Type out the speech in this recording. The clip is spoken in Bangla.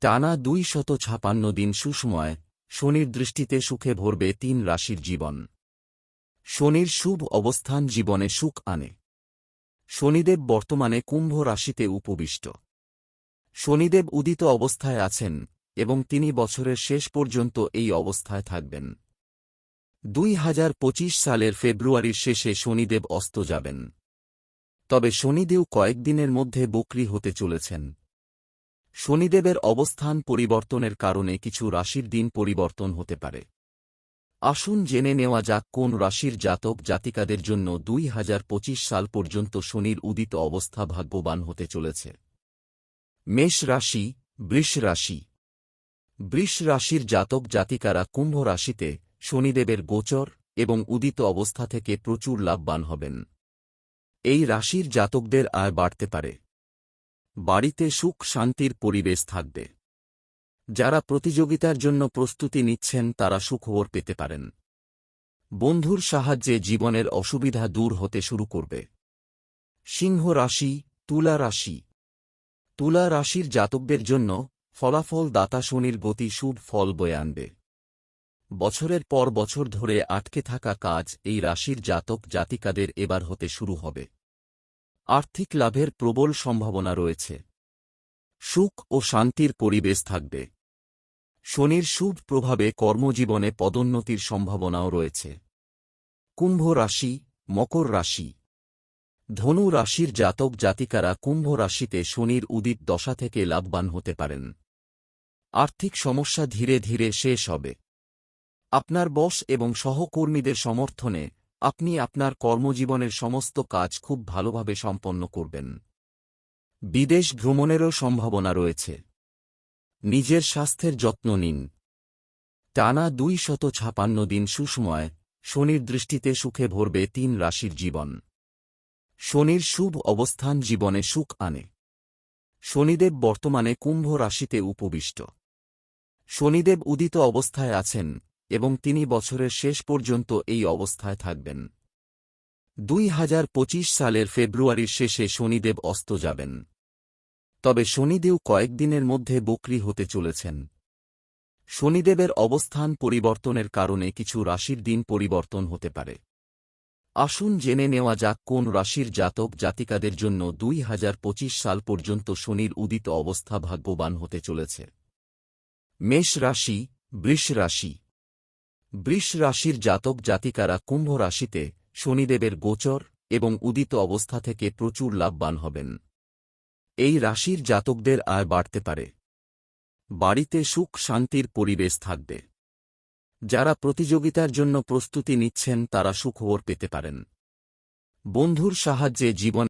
টানা দুই শত ছাপান্ন দিন সুসময়, শনির দৃষ্টিতে সুখে ভরবে তিন রাশির জীবন। শনির শুভ অবস্থান জীবনে সুখ আনে। শনিদেব বর্তমানে কুম্ভ রাশিতে উপবিষ্ট। শনিদেব উদিত অবস্থায় আছেন এবং তিনি বছরের শেষ পর্যন্ত এই অবস্থায় থাকবেন। দুই হাজার পঁচিশ সালের ফেব্রুয়ারির শেষে শনিদেব অস্ত যাবেন। তবে শনিদেব কয়েকদিনের মধ্যে বকরি হতে চলেছেন। শনিদেবের অবস্থান পরিবর্তনের কারণে কিছু রাশির দিন পরিবর্তন হতে পারে। আসুন জেনে নেওয়া যাক কোন রাশির জাতক জাতিকাদের জন্য দুই হাজার পঁচিশ সাল পর্যন্ত শনির উদিত অবস্থা ভাগ্যবান হতে চলেছে। মেষ রাশি, বৃষ রাশি। বৃষ রাশির জাতক জাতিকারা কুম্ভ রাশিতে শনিদেবের গোচর এবং উদিত অবস্থা থেকে প্রচুর লাভবান হবেন। এই রাশির জাতকদের আয় বাড়তে পারে। বাড়িতে সুখ শান্তির পরিবেশ থাকবে। যারা প্রতিযোগিতার জন্য প্রস্তুতি নিচ্ছেন, তারা সুখবর পেতে পারেন। বন্ধুর সাহায্যে জীবনের অসুবিধা দূর হতে শুরু করবে। সিংহ রাশি, তুলা রাশি। তুলা রাশির জাতকদের জন্য ফলাফল দাতা শনির গতি শুভ ফল বয়ে আনবে। বছরের পর বছর ধরে আটকে থাকা কাজ এই রাশির জাতক জাতিকাদের এবার হতে শুরু হবে। আর্থিক লাভের প্রবল সম্ভাবনা রয়েছে। সুখ ও শান্তির পরিবেশ থাকবে। শনির শুভ প্রভাবে কর্মজীবনে পদোন্নতির সম্ভাবনাও রয়েছে। কুম্ভ রাশি, মকর রাশি। ধনু রাশির জাতক জাতিকারা কুম্ভ রাশিতে শনির উদিত দশা থেকে লাভবান হতে পারেন। আর্থিক সমস্যা ধীরে ধীরে শেষ হবে। আপনার বস এবং সহকর্মীদের সমর্থনে আপনি আপনার কর্মজীবনের সমস্ত কাজ খুব ভালোভাবে সম্পন্ন করবেন। বিদেশ ভ্রমণেরও সম্ভাবনা রয়েছে। নিজের স্বাস্থ্যের যত্ন নিন। টানা দুই শত ছাপান্ন দিন সুসময় শনির দৃষ্টিতে সুখে ভরবে তিন রাশির জীবন। শনির শুভ অবস্থান জীবনে সুখ আনে। শনিদেব বর্তমানে কুম্ভ রাশিতে উপবিষ্ট। শনিদেব উদিত অবস্থায় আছেন। এবং তিনি বছরের শেষ পর্যন্ত এই অবস্থায় থাকবেন। দুই হাজার পঁচিশ সালের ফেব্রুয়ারির শেষে শনিদেব অস্ত যাবেন। তবে শনিদেব কয়েকদিনের মধ্যে বকরি হতে চলেছেন। শনিদেবের অবস্থান পরিবর্তনের কারণে কিছু রাশির দিন পরিবর্তন হতে পারে। আসুন জেনে নেওয়া যাক কোন রাশির জাতক জাতিকাদের জন্য দুই হাজার পঁচিশ সাল পর্যন্ত শনির উদিত অবস্থা ভাগ্যবান হতে চলেছে। মেষ রাশি, বৃষ রাশি। বৃষ রাশির জাতক জাতিকারা কুম্ভ রাশিতে শনিদেবের গোচর এবং উদিত অবস্থা থেকে প্রচুর লাভবান হবেন। এই রাশির জাতকদের আয় বাড়তে পারে। বাড়িতে সুখ শান্তির পরিবেশ থাকবে। যারা প্রতিযোগিতার জন্য প্রস্তুতি নিচ্ছেন তারা সুখবর পেতে পারেন। বন্ধুর সাহায্যে জীবন